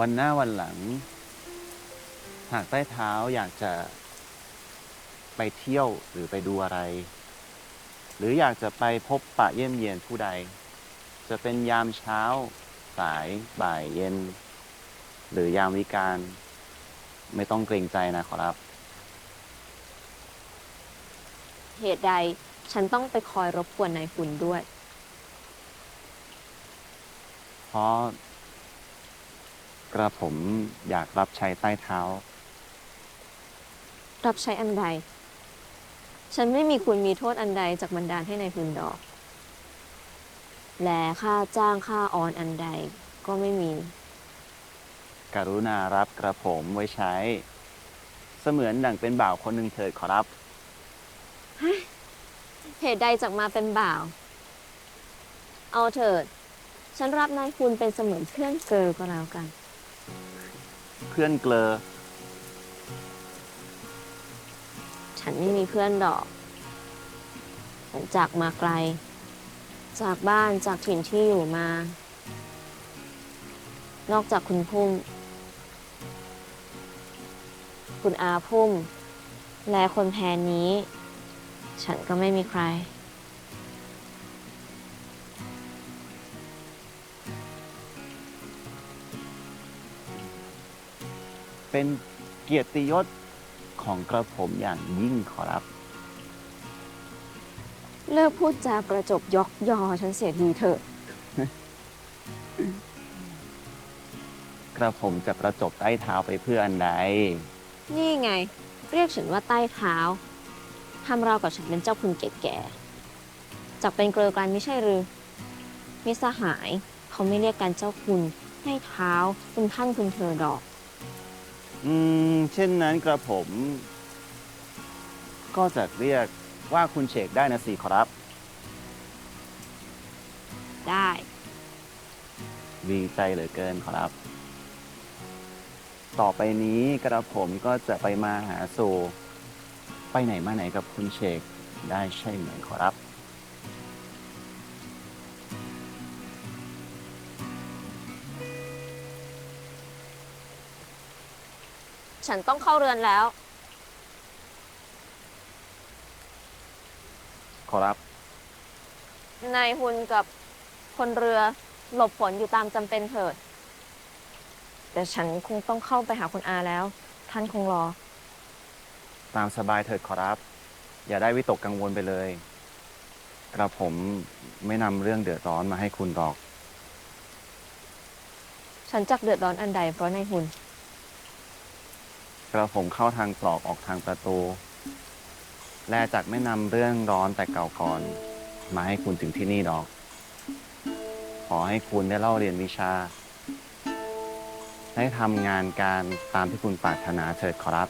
วันหน้าวันหลัง หากใต้เท้าอยากจะไปเที่ยวหรือไปดูอะไร หรืออยากจะไปพบปะเยี่ยมเยียนผู้ใด จะเป็นยามเช้า สายบ่ายเย็น หรือยามวิการ ไม่ต้องเกรงใจนะขอรับ เหตุใดฉันต้องไปคอยรบกวนนายคุณด้วย เพราะ กระผมอยากรับใช้ใต้เท้า รับใช้อันใด ฉันไม่มีคุณมีโทษอันใดจากบันดาลให้นายคุณดอก และค่าจ้างค่าออนอันใดก็ไม่มี กรุณารับกระผมไว้ใช้ เสมือนดั่งเป็นบ่าวคนหนึ่งเถิดขอรับ เหตุใดจากมาเป็นบ่าว เอาเถิด ฉันรับนายคุณเป็นเสมือนเพื่อนเกิร์ลก็แล้วกัน เพื่อนเกลอ ฉันไม่มีเพื่อนดอก ฉันจากมาไกล จากบ้านจากถิ่นที่อยู่มา นอกจากคุณพุ่ม คุณอาพุ่ม และคนแพนนี้ ฉันก็ไม่มีใคร เป็นเกียรติยศของกระผมอย่างยิ่งขอรับ เลิกพูดจากระจบยอกยอฉันเสียทีเถอะกระผมจะประจบใต้เท้าไปเพื่ออันใด นี่ไง เรียกฉันว่าใต้เท้าทำเราวกับฉันเป็นเจ้าคุณแก่ๆจากเป็นเกลือกันไม่ใช่หรือมิตรสหาย เขาไม่เรียกกันเจ้าคุณให้เท้าคุณท่านคุณเธอดอก อืม เช่นนั้นกระผม ก็จะเรียกว่าคุณเชกได้นะสิขอรับ ได้ ดีใจเหลือเกินขอรับ ต่อไปนี้กระผมก็จะไปมาหาสู่ ไปไหนมาไหนกับคุณเชกได้ใช่ไหมขอรับ ฉันต้องเข้าเรือนแล้ว ขอรับ นายหุนกับคนเรือหลบฝนอยู่ตามจำเป็นเถิด แต่ฉันคงต้องเข้าไปหาคุณอาแล้ว ท่านคงรอ ตามสบายเถิดขอรับ อย่าได้วิตกกังวลไปเลย กระผมไม่นำเรื่องเดือดร้อนมาให้คุณหรอก ฉันจักเดือดร้อนอันใดเพราะนายหุน กระผมเข้าทางตรอกออกทางประตู และจากไม่นำเรื่องร้อนแต่เก่าก่อน มาให้คุณถึงที่นี่ดอก ขอให้คุณได้เล่าเรียนวิชาได้ทำงานการตามที่คุณปรารถนาเถิดขอรับ